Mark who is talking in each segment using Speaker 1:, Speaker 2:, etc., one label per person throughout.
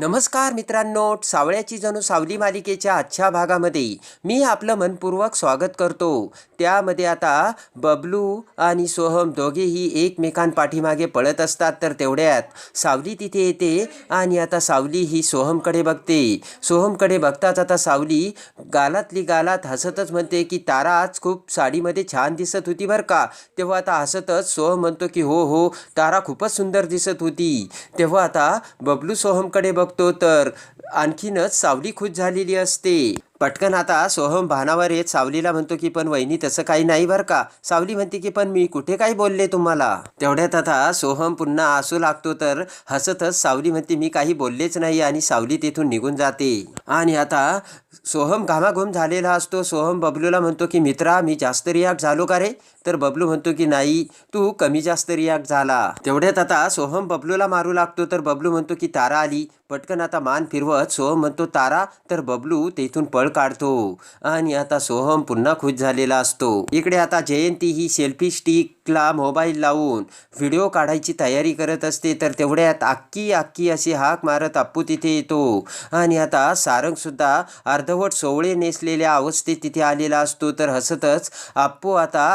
Speaker 1: नमस्कार मित्रांनो सावळ्याची जणू सावली मालिकेच्या आजच्या भागामध्ये मी आपलं मनपूर्वक स्वागत करतो. त्यामध्ये आता बबलू आणि सोहम दोघेही एकमेकांपाठीमागे पळत असतात तर तेवढ्यात सावली तिथे येते आणि आता सावली ही सोहमकडे बघते. सोहमकडे बघताच आता सावली गालातली गालात हसतच म्हणते की तारा आज खूप साडीमध्ये छान दिसत होती बरं का? तेव्हा आता हसतच सोहम म्हणतो की हो हो तारा खूपच सुंदर दिसत होती. तेव्हा आता बबलू सोहमकडे बघ बघतो तर आणखीनच सावली खुश झालेली असते. पटकन आता सोहम भानावर येत सावलीला म्हणतो की पण वहिनी तसं काही नाही बरं का. सावली म्हणते की पण मी कुठे काही बोलले तुम्हाला? तेवढ्यात आता सोहम पुन्हा आसू लागतो तर हसतच सावली म्हणते मी काही बोललेच नाही आणि सावली तेथून निघून जाते. आणि आता सोहम घामाघूम झालेला असतो. सोहम बबलूला म्हणतो की मित्रा मी जास्त रिॲक्ट झालो का रे? तर बबलू म्हणतो की नाही तू कमी जास्त रिॲक्ट झाला. तेवढ्यात आता सोहम बबलूला मारू लागतो तर बबलू म्हणतो की तारा आली. पटकन आता मान फिरवत सोहम म्हणतो तारा तर बबलू तेथून पळ काढतो. आणि आता सोहम पुन्हा खुश झालेला असतो. इकडे आता जयंती ही सेल्फी स्टिकला मोबाईल लावून व्हिडिओ काढायची तयारी करत असते तर तेवढ्यात आक्की आक्की अशी हाक मारत अप्पू तिथे येतो. आणि आता सारंग सुद्धा अर्धवट सोवळे नेसलेल्या अवस्थेत तिथे आलेला असतो. तर हसतच अप्पू आता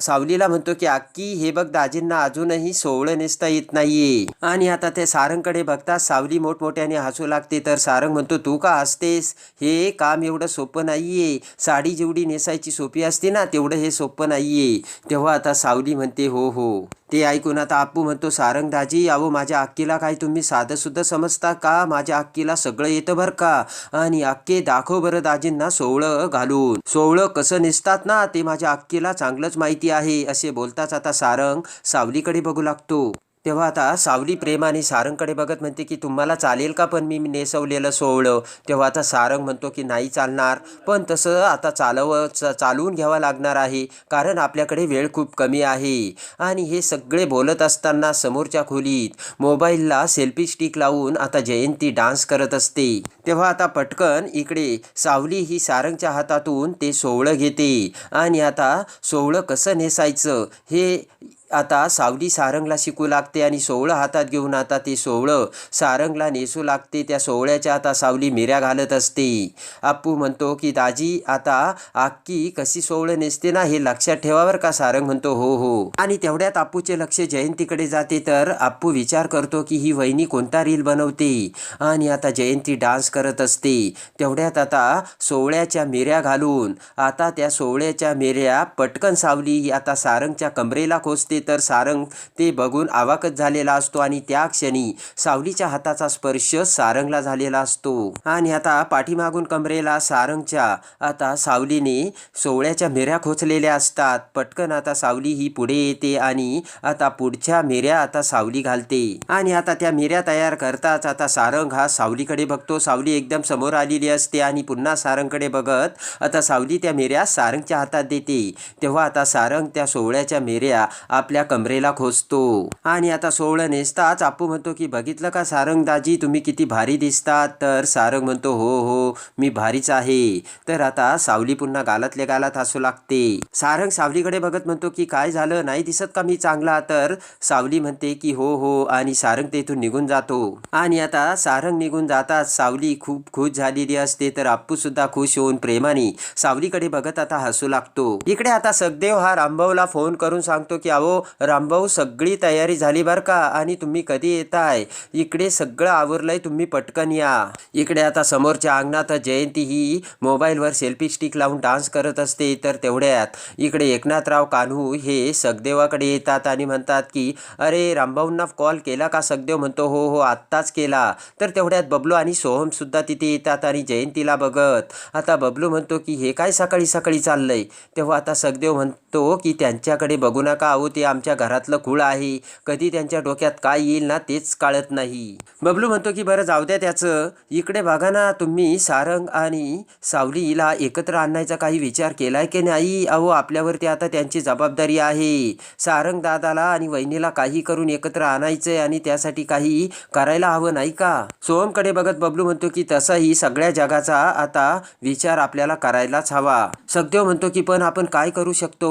Speaker 1: सावलीला म्हणतो की आक्की हे बघ दाजींना अजूनही सोवळं नेसता येत नाहीये. आणि आता ते सारंगकडे बघता सावली मोठमोठ्याने हसू लागते. तर सारंग म्हणतो तू का हसतेस? हे काम एवढं सोपं नाहीये. साडी जेवढी नेसायची सोपी असते ना तेवढं हे सोपं नाहीये. तेव्हा आता सावली म्हणते हो हो. ते ऐकून आता आप्पू म्हणतो सारंग दाजी अहो माझ्या अक्कीला काय तुम्ही साधं सुद्धा समजता का? माझ्या अक्कीला सगळं येतं बरं का? आणि अक्के दाखव बरं दाजींना सोवळं घालून. सोवळं कसं नेसतात ना ते माझ्या अक्कीला चांगलंच माहिती आहे असे बोलताच आता सारंग सावलीकडे बघू लागतो. तेव्हा आता सावली प्रेमाने सारंगकडे बघत म्हणते की तुम्हाला चालेल का पण मी नेसवलेलं सोवळं तेव्हा आता सारंग म्हणतो की नाही चालणार. पण तसं आता चालव च- चालवून घ्यावं लागणार आहे. कारण आपल्याकडे वेळ खूप कमी आहे. आणि हे सगळे बोलत असताना समोरच्या खोलीत मोबाईलला सेल्फी स्टिक लावून आता जयंती डान्स करत असते. तेव्हा आता पटकन इकडे सावली ही सारंगच्या हातातून ते सोवळं घेते. आणि आता सोवळं कसं नेसायचं हे आता सावली सारंगला शिकू लागते आणि सोवळं हातात घेऊन आता ते सोवळं सारंगला नेसू लागते. त्या सोवळ्याच्या आता सावली मिऱ्या घालत असते. आप्पू म्हणतो की दाजी आता आक्की कशी सोवळं नेसते ना हे लक्षात ठेवावर का सारंग म्हणतो. हो हो. आणि तेवढ्यात आप्पूचे लक्ष जयंतीकडे जाते तर आप्पू विचार करतो की ही वहिनी कोणता रील बनवते? आणि आता जयंती डान्स करत असते. तेवढ्यात आता सोवळ्याच्या मिऱ्या घालून आता त्या सोवळ्याच्या मिऱ्या पटकन सावली आता सारंगच्या कमरेला खोचते तर सारंग ते बघून आवाकच झालेला असतो आणि त्या क्षणी सावलीच्या हाताचा स्पर्श सारंगला झालेला असतो. आणि आता पाठीमागून कमरेला सारंगच्या आता सावलीने सोवळ्याच्या मेऱ्या खोचलेल्या असतात. पटकन आता सावली ही पुढे येते आणि आता पुढच्या मेऱ्या आता सावली घालते. आणि आता त्या मिऱ्या तयार करताच आता सारंग हा सावलीकडे बघतो. सावली एकदम समोर आलेली असते आणि पुन्हा सारंगकडे बघत आता सावली त्या मेऱ्या सारंगच्या हातात देते. तेव्हा आता सारंग त्या सोवळ्याच्या आप आपल्या कमरेला खोचतो आणि आता सोहळं नेसताच आपू म्हणतो की बघितलं का सारंग दाजी तुम्ही किती भारी दिसतात. तर सारंग म्हणतो हो हो मी भारीच आहे. तर आता सावली पुन्हा गालातल्या गालात हसू लागते. सारंग सावलीकडे बघत म्हणतो की काय झालं? नाही दिसत का मी चांगला? तर सावली म्हणते की हो हो आणि सारंग तेथून निघून जातो. आणि आता सारंग निघून जाताच सावली खूप खुश झालेली असते तर आपू सुद्धा खुश होऊन प्रेमाने सावलीकडे बघत आता हसू लागतो. इकडे आता सखदेव हा रामभाऊला फोन करून सांगतो की अहो रामभाऊ सगळी तयारी झाली बरं का? आणि तुम्ही कधी येताय? इकडे सगळं आवरलंय तुम्ही पटकन या. इकडे आता समोरच्या अंगणात जयंती ही मोबाईलवर सेल्फी स्टिक लावून डान्स करत असते तर तेवढ्यात. इकडे एकनाथराव कान्हू हे सखदेवाकडे येतात आणि म्हणतात की अरे रामभाऊंना कॉल केला का सखदेव म्हणतो हो हो आत्ताच केला. तर तेवढ्यात बबलू आणि सोहमसुद्धा तिथे येतात आणि जयंतीला बघत. आता बबलू म्हणतो की हे काय सकाळी सकाळी चाललंय? तेव्हा आता सखदेव म्हणतो की त्यांच्याकडे बघू नका आहोत या आमच्या घरातलं कुळ आहे. कधी त्यांच्या डोक्यात काय येईल ना तेच काळत नाही. बबलू म्हणतो की बरं जाऊ द्या त्याचं. इकडे बघा ना तुम्ही सारंग आणि सावलीला एकत्र आणायचा काही विचार केलाय की नाही? अहो आपल्यावरती आता त्यांची जबाबदारी आहे. सारंग दादाला आणि वहिनीला काही करून एकत्र आणायचंय आणि त्यासाठी काही करायला हवं नाही का? सोहमकडे बघत बबलू म्हणतो की तसाही सगळ्या जगाचा आता विचार आपल्याला करायलाच हवा. सखदेव म्हणतो की पण आपण काय करू शकतो?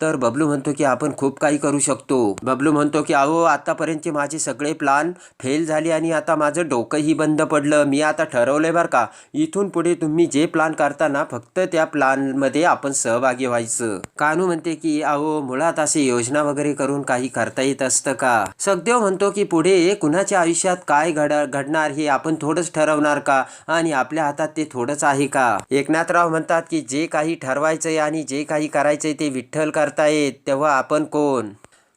Speaker 1: तर बबलू म्हणतो की आपण खूप काही करू शकतो. बबलू म्हणतो की अहो आतापर्यंतचे माझे सगळे प्लान फेल झाले आणि आता माझं डोकंही बंद पडलं. मी आता ठरवलंय बरं का इथून पुढे तुम्ही जे प्लान करताना फक्त त्या प्लानमध्ये आपण सहभागी व्हायचं. कानू म्हणते की अहो मुळात असे योजना वगैरे करून काही करता येत असतं का? सखदेव म्हणतो की पुढे कुणाच्या आयुष्यात काय घड घडणार हे आपण थोडंच ठरवणार का? आणि आपल्या हातात ते थोडंच आहे का? एकनाथराव म्हणतात की जे काही ठरवायचंय आणि जे काही करायचंय ते विठ्ठल करतायत तेव्हा आपण कोण?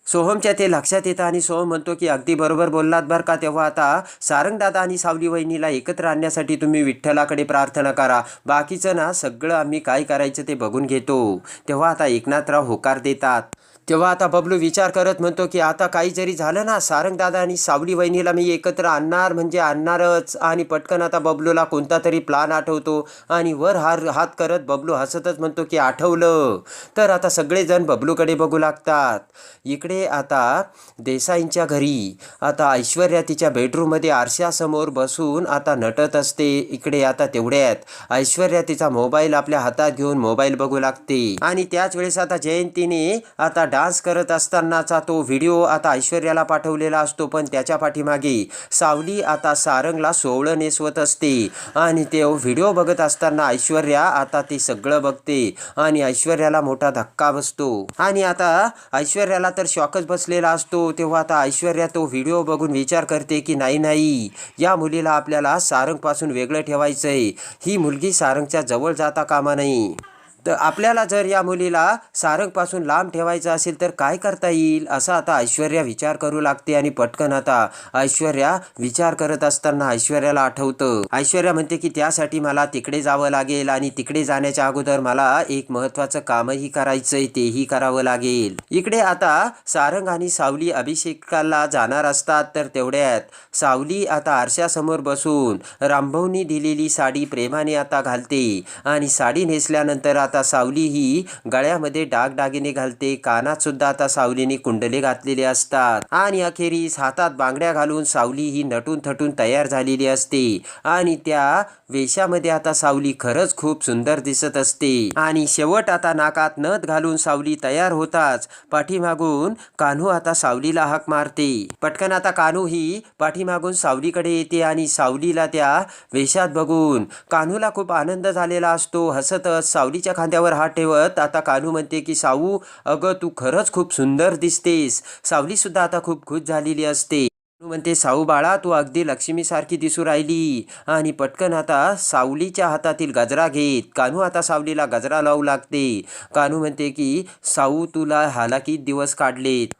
Speaker 1: सोहमच्या ते लक्षात येतं आणि सोहम म्हणतो की अगदी बरोबर बोललात बरं का तेव्हा आता सारंगदादा आणि सावली वहिनीला एकत्र आणण्यासाठी तुम्ही विठ्ठलाकडे प्रार्थना करा. बाकीचं ना सगळं आम्ही काय करायचं ते बघून घेतो. तेव्हा आता एकनाथराव होकार देतात. तेव्हा आता बबलू विचार करत म्हणतो की आता काही जरी झालं ना सारंगदादा आणि सावली वहिनीला मी एकत्र आणणार म्हणजे आणणारच. आणि पटकन आता बबलूला कोणता तरी प्लान आठवतो. आणि वर हार हात करत बबलू हसतच म्हणतो की आठवलं. तर आता सगळेजण बबलूकडे बघू लागतात. इकडे आता देसाईंच्या घरी आता ऐश्वर्या तिच्या बेडरूममध्ये आरशासमोर बसून आता नटत असते. इकडे आता तेवढ्यात ऐश्वर्या तिचा मोबाईल आपल्या हातात घेऊन मोबाईल बघू लागते. आणि त्याच वेळेस आता जयंतीने आता डान्स करत असतानाचा तो व्हिडिओ आता ऐश्वर्याला पाठवलेला असतो पण त्याच्या पाठीमागे सावली आता सारंगला सोवळं नेसवत असते. आणि ते व्हिडिओ बघत असताना ऐश्वर्या आता ते सगळं बघते आणि ऐश्वर्याला मोठा धक्का बसतो. आणि आता ऐश्वर्याला तर शॉकच बसलेला असतो तेव्हा आता ऐश्वर्या तो व्हिडिओ बघून विचार करते की नाही नाही या मुलीला आपल्याला सारंगपासून वेगळं ठेवायचंय. ही मुलगी सारंगच्या जवळ जाता कामा नाही तर आपल्याला जर या मुलीला सारंगपासून लांब ठेवायचं असेल तर काय करता येईल? असा आता ऐश्वर्या विचार करू लागते आणि पटकन आता ऐश्वर्या विचार करत असताना ऐश्वर्याला आठवतं. ऐश्वर्या म्हणते की त्यासाठी मला तिकडे जावं लागेल आणि तिकडे जाण्याच्या अगोदर मला एक महत्वाचं कामही करायचंय तेही करावं लागेल. इकडे आता सारंग आणि सावली अभिषेकाला जाणार असतात तर तेवढ्यात सावली आता आरशासमोर बसून रामभाऊनी दिलेली साडी प्रेमाने आता घालते आणि साडी नेसल्यानंतर आता सावली ही गळ्यामध्ये डागडागिने घालते. कानात सुद्धा आता सावलीने कुंडले घातलेले असतात. आणि अखेरीस हातात बांगड्या घालून सावली ही नटून थटून तयार झालेली असते. आणि त्या वेशामध्ये आता सावली खरंच खूप सुंदर दिसत असते. आणि शेवट आता नाकात नथ घालून सावली तयार होताच. पाठीमागून कान्हू आता सावलीला हाक मारते. पटकन आता कान्हू ही पाठीमागून सावलीकडे येते आणि सावलीला त्या वेशात बघून कान्हूला खूप आनंद झालेला असतो. हसतच सावलीच्या खांद्यावर हात ठेवत आता कान्हू म्हणते की सावू अगं तू खरंच खूप सुंदर दिसतेस. सावली सुद्धा आता खूप खुश झालेली असते. कान्हू म्हणते साऊ बाळा तू अगदी लक्ष्मीसारखी दिसू राहिली. आणि पटकन आता सावलीच्या हातातील गजरा घेत कानू आता सावलीला गजरा लावू लागते. कानू म्हणते की साऊ तुला हालाकीत दिवस काढलेत?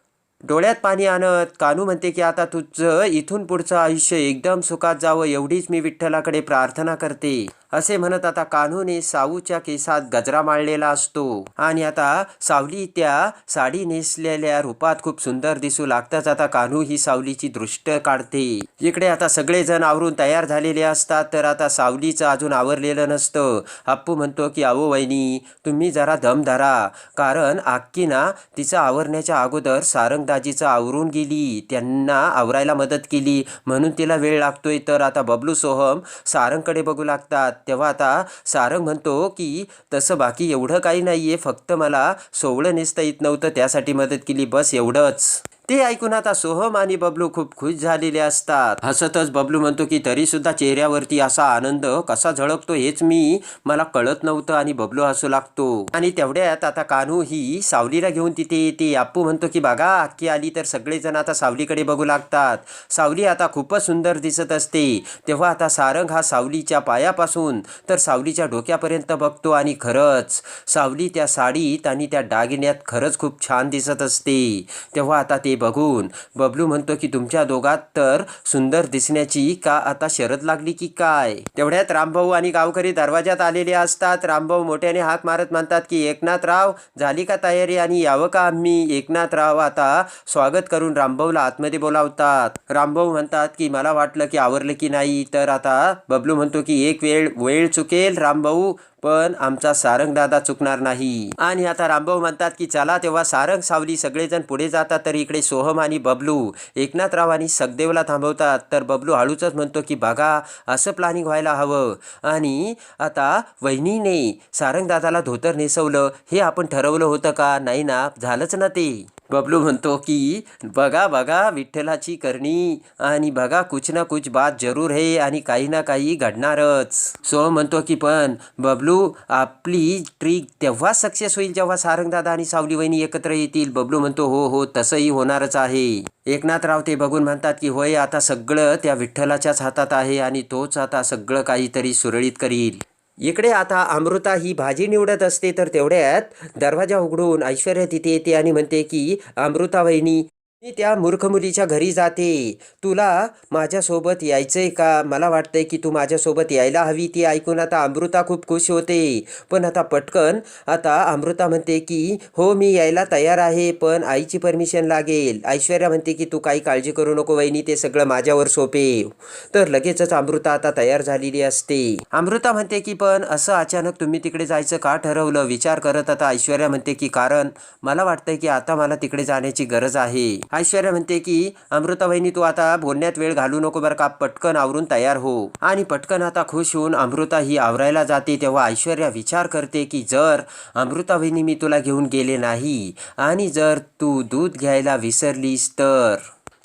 Speaker 1: डोळ्यात पाणी आणत कानू म्हणते की आता तुझं इथून पुढचं आयुष्य एकदम सुखात जावं एवढीच मी विठ्ठलाकडे प्रार्थना करते. असे म्हणत आता कान्हूने साऊच्या केसात गजरा माळलेला असतो. आणि आता सावली त्या साडी नेसलेल्या रूपात खूप सुंदर दिसू लागताच आता कान्हू ही सावलीची दृष्ट काढते. इकडे आता सगळेजण आवरून तयार झालेले असतात तर आता सावलीचं अजून आवरलेलं नसतं. अप्पू म्हणतो की आवो वहिनी तुम्ही जरा दम धरा. कारण आक्कीना तिचं आवरण्याच्या अगोदर सारंगदाजीचं आवरून गेली. त्यांना आवरायला मदत केली. म्हणून तिला वेळ लागतोय. तर आता बबलू सोहम सारंगकडे बघू लागतात. तेव्हा आता सारंग म्हणतो की तसं बाकी एवढं काही नाही आहे फक्त मला सोवळं नेसता येत नव्हतं त्यासाठी मदत केली बस एवढंच. ते ऐकून आता सोहम आणि बबलू खूप खुश झालेले असतात. हसतच बबलू म्हणतो की तरी सुद्धा चेहऱ्यावरती असा आनंद कसा झळकतो हेच मी मला कळत नव्हतं आणि बबलू हसू लागतो. आणि तेवढ्यात आता कान्हू ही सावलीला घेऊन तिथे येते. आप्पू म्हणतो की बघा अक्की आली तर सगळेजण आता सावलीकडे बघू लागतात. सावली आता खूपच सुंदर दिसत असते. तेव्हा आता सारंग हा सावलीच्या पायापासून तर सावलीच्या डोक्यापर्यंत बघतो आणि खरंच सावली त्या साडीत आणि त्या दागिन्यात खरंच खूप छान दिसत असते. तेव्हा आता ते बघून. बबलू म्हणतो की तुमच्या दोघात तर सुंदर दिसण्याची का आता शरद लागली की काय? तेवढ्यात रामभाऊ आणि गावकरी दरवाजात आलेले असतात. रामभाऊ मोठ्याने हाक मारत म्हणतात की एकनाथराव झाली का तयारी आणि यावं का आम्ही? एकनाथराव आता स्वागत करून रामभाऊला आतमध्ये बोलावतात. रामभाऊ म्हणतात की मला वाटलं की आवरलं की नाही तर आता बबलू म्हणतो की एक वेळ वेळ चुकेल रामभाऊ पण आमचा सारंगदादा चुकणार नाही. आणि आता रामभाऊ म्हणतात की चला तेव्हा सारंग सावली सगळेजण पुढे जातात तर इकडे सोहम आणि बबलू एकनाथराव आणि सखदेवला थांबवतात. तर बबलू हळूचच म्हणतो की बघा असं प्लॅनिंग व्हायला हवं. आणि आता वहिनीने सारंगदादाला धोतर नेसवलं. हे आपण ठरवलं होतं का? नाही ना झालंच ना ते. बबलू म्हणतो की बघा बघा विठ्ठलाची करणी आणि बघा कुछ ना कुछ बात जरूर आहे आणि काही ना काही घडणारच. सो म्हणतो की पण बबलू आपली ट्रिक तेव्हा सक्सेस होईल जेव्हा सारंगदादा आणि सावली वहिनी एकत्र येतील? बबलू म्हणतो हो हो तसंही होणारच आहे. एकनाथराव ते बघून म्हणतात की होय आता सगळं त्या विठ्ठलाच्याच हातात आहे आणि तोच आता सगळं काहीतरी सुरळीत करील. इकडे आता अमृता ही भाजी निवडत असते तर तेवढ्यात दरवाजा उघडून ऐश्वर्या तिथे येते आणि म्हणते की अमृता वहिनी मी त्या मूर्ख मुलीच्या घरी जाते. तुला माझ्यासोबत यायचंय का? मला वाटतंय की तू माझ्यासोबत यायला हवी. ती ऐकून आता अमृता खूप खुश होते. पण आता पटकन आता अमृता म्हणते की हो मी यायला तयार आहे पण आईची परमिशन लागेल. ऐश्वर्या म्हणते की तू काही काळजी करू नको वहिनी ते सगळं माझ्यावर सोपे. तर लगेचच अमृता आता तयार झालेली असते. अमृता म्हणते की पण असं अचानक तुम्ही तिकडे जायचं का ठरवलं? विचार करत आता ऐश्वर्या म्हणते की कारण मला वाटतंय की आता मला तिकडे जाण्याची गरज आहे. ऐश्वर्या म्हणते की अमृता वहिनी तू आता बोलण्यात वेळ घालू नको बरं का पटकन आवरून तयार हो. आणि पटकन आता खुश होऊन अमृता ही आवरायला जाते तेव्हा ऐश्वर्या विचार करते की जर अमृता वहिनी मी तुला घेऊन गेले नाही आणि जर तू दूध घ्यायला विसरलीस तर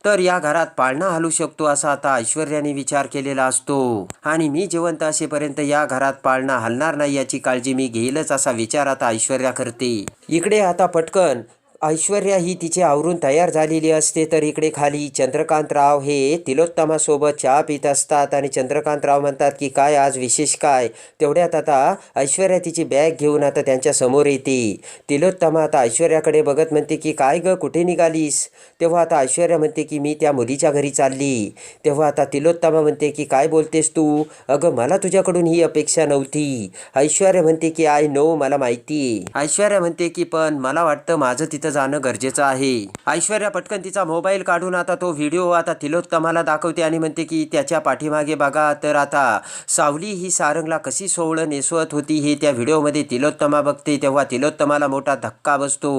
Speaker 1: तर या घरात पाळणा हलू शकतो असा आता ऐश्वर्याने विचार केलेला असतो. आणि मी जिवंत असेपर्यंत या घरात पाळणा हलणार नाही याची काळजी मी घेईलच असा विचार आता ऐश्वर्या करते. इकडे आता पटकन. ऐश्वर्या ही तिचे आवरून तयार झालेली असते तर इकडे खाली चंद्रकांतराव हे तिलोत्तमासोबत चहा पित असतात आणि चंद्रकांतराव म्हणतात की काय आज विशेष काय? तेवढ्यात आता ऐश्वर्या तिची बॅग घेऊन आता त्यांच्यासमोर येते. तिलोत्तमा आता ऐश्वर्याकडे बघत म्हणते की काय ग कुठे निघालीस? तेव्हा आता ऐश्वर्या म्हणते की मी त्या मुलीच्या घरी चालली. तेव्हा आता तिलोत्तमा म्हणते की काय बोलतेस तू? अगं मला तुझ्याकडून ही अपेक्षा नव्हती. ऐश्वर्या म्हणते की आय नो मला माहिती ऐश्वर्या म्हणते की पण मला वाटतं माझं तिथं जाणं गरजेचं आहे. ऐश्वर्या पटकन तिचा मोबाईल काढून आता तो व्हिडिओ आता तिलोत्तमाला दाखवते आणि म्हणते की त्याच्या पाठीमागे बघा तर आता सावली ही सारंगला कशी सोहळं नेसवत होती हे त्या व्हिडिओमध्ये तिलोत्तमा बघते. तेव्हा तिलोत्तमाला मोठा धक्का बसतो.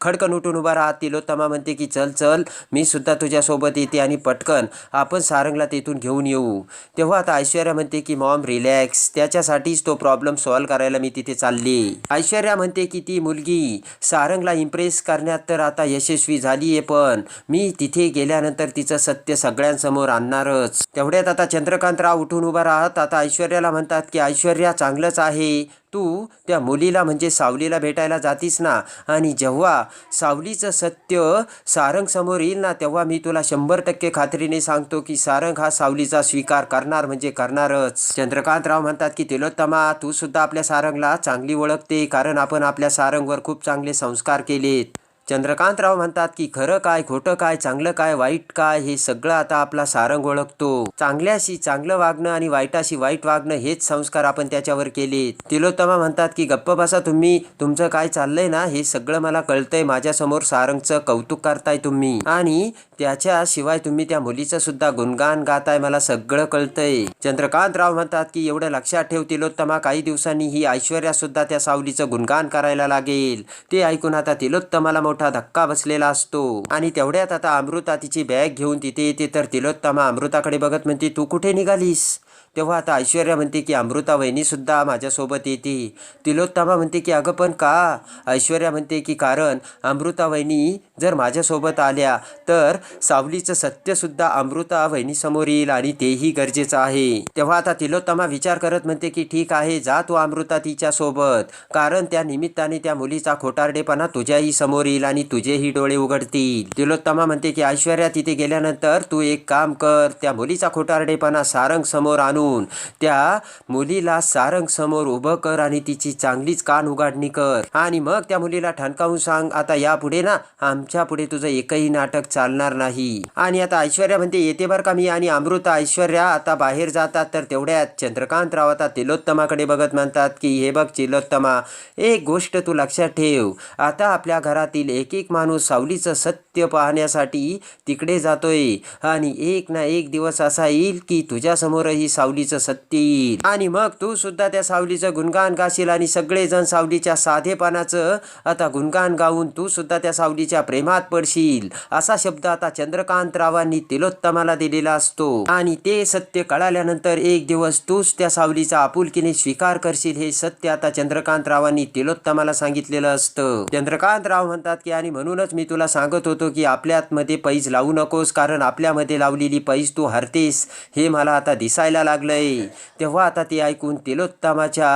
Speaker 1: खडकन उठून उभा राहत तिलोत्तमा म्हणते की चल चल मी सुद्धा तुझ्यासोबत येते आणि पटकन आपण सारंगला तिथून घेऊन येऊ. तेव्हा आता ऐश्वर्या म्हणते की मॉम रिलॅक्स. त्याच्यासाठीच तो प्रॉब्लेम सॉल्व्ह करायला मी तिथे चालली. ऐश्वर्या म्हणते की ती मुलगी सारंगला इम्प्रेस करण्यात तर आता यशस्वी झाली आहे पण मी तिथे गेल्यानंतर तिचं सत्य सगळ्यांसमोर आणणारच. तेवढ्यात आता चंद्रकांतराव उठून उभा राहत आता ऐश्वर्याला म्हणतात की ऐश्वर्या चांगलंच आहे. तू त्या मुलीला म्हणजे सावलीला भेटायला जातीस ना? आणि जेव्हा सावलीचं सत्य सारंग समोर येईल ना तेव्हा मी तुला शंभर टक्के खात्रीने सांगतो की सारंग हा सावलीचा स्वीकार करणार म्हणजे करणारच. चंद्रकांतराव म्हणतात की तिलोत्तमा तू सुद्धा आपल्या सारंगला चांगली ओळखते कारण आपण आपल्या सारंगवर खूप चांगले संस्कार केलेत. चंद्रकांतराव म्हणतात की खरं काय खोटं काय चांगलं काय वाईट काय हे सगळं आता आपला सारंग ओळखतो. चांगल्याशी चांगलं वागणं आणि वाईटाशी वाईट वागणं हेच संस्कार आपण त्याच्यावर केले तिलोत्तमा म्हणतात की गप्प बसा तुम्ही. तुमचं काय चाललंय ना हे सगळं मला कळतंय. माझ्यासमोर सारंगचं कौतुक करताय तुम्ही. आणि त्याच्याशिवाय तुम्ही त्या मुलीचं सुद्धा गुणगान गाताय मला सगळं कळतंय. चंद्रकांतराव म्हणतात की एवढं लक्षात ठेव तिलोत्तमा काही दिवसांनी ही ऐश्वर्या सुद्धा त्या सावलीचं गुणगान करायला लागेल. ते ऐकून आता तिलोत्तमाला मोठं धक्का बसलेला असतो. आणि तेवढ्यात आता अमृता तिची बॅग घेऊन तिथे येते तर तिलोत्तमा अमृताकडे बघत म्हणते तू कुठे निघालीस? तेव्हा आता ऐश्वर्या म्हणते की अमृता वहिनीसुद्धा माझ्यासोबत येते. तिलोत्तमा म्हणते की अगं पण का? ऐश्वर्या म्हणते की कारण अमृता वहिनी जर माझ्यासोबत आल्या तर सावलीचं सत्यसुद्धा अमृता वहिनीसमोर येईल आणि तेही गरजेचं आहे. तेव्हा आता तिलोत्तमा विचार करत म्हणते की ठीक आहे जा तू अमृता तिच्यासोबत. कारण त्या निमित्ताने त्या मुलीचा खोटारडेपणा तुझ्याही समोर येईल आणि तुझेही डोळे उघडतील. तिलोत्तमा म्हणते की ऐश्वर्या तिथे गेल्यानंतर तू एक काम कर. त्या मुलीचा खोटारडेपणा सारंग समोर आणून त्या मुलीला सारंग समोर उभं कर आणि तिची चांगलीच कान उघाडणी कर. आणि मग त्या मुलीला ठणकावून सांग आता यापुढे ना आमच्या पुढे तुझं एकही नाटक चालणार नाही. आणि आता ऐश्वर्या म्हणते येते बरं का मी आणि अमृता ऐश्वर्या आता बाहेर जातात तर तेवढ्यात चंद्रकांतराव आता तिलोत्तमाकडे बघत म्हणतात की हे बघ तिलोत्तमा एक गोष्ट तू लक्षात ठेव. आता आपल्या घरातील एक एक माणूस सावलीचं सत्य पाहण्यासाठी तिकडे जातोय. आणि एक ना एक दिवस असा येईल की तुझ्यासमोरही सावलीचं सत्य येईल. आणि मग तू सुद्धा त्या सावलीचं गुणगान गाशील आणि सगळेजण सावलीच्या साधेपणाचं आता गुणगान गाऊन तू सुद्धा त्या सावलीच्या प्रेमात पडशील. असा शब्द आता चंद्रकांत रावांनी तिलोत्तमाला दिलेला असतो. आणि ते सत्य कळाल्यानंतर एक दिवस तूच त्या सावलीचा आपुलकीने स्वीकार करशील हे सत्य आता चंद्रकांत रावांनी तिलोत्तमाला सांगितलेलं असतं. चंद्रकांत राव म्हणतात की आणि म्हणूनच मी तुला सांगत होतो की आपल्यात मध्ये पैज लावू नकोस कारण आपल्यामध्ये लावलेली पैज तू हरतेस हे मला आता दिसायला लागलंय. तेव्हा आता ते ऐकून तिलोत्तमाच्या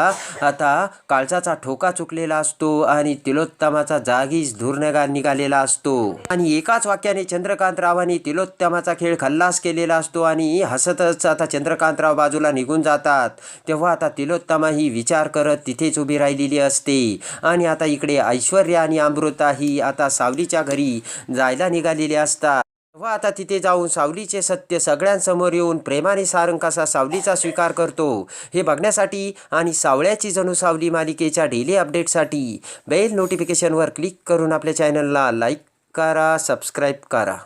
Speaker 1: आता काळजाचा ठोका चुकलेला असतो आणि तिलोत्तमाचा जागीच धुरनगा निघालेला असतो. आणि एकाच वाक्याने चंद्रकांत रावांनी तिलोत्तमाचा खेळ खल्लास केलेला असतो आणि हसतच आता चंद्रकांतराव बाजूला निघून जातात. तेव्हा आता तिलोत्तमा ही विचार करत तिथेच उभी राहिलेली असते. आणि आता इकडे ऐश्वर्या आणि अमृता ही आता सावलीच्या घरी जायला निघालेली असतात. तेव्हा आता तिथे जाऊन सावलीचे सत्य सगळ्यांसमोर येऊन प्रेमाने सारंग कसा सावलीचा स्वीकार करतो. हे बघण्यासाठी आणि सावळ्याची जणू सावली मालिकेच्या डेली अपडेटसाठी बेल नोटिफिकेशनवर क्लिक करून आपल्या चॅनलला लाईक करा सबस्क्राईब करा.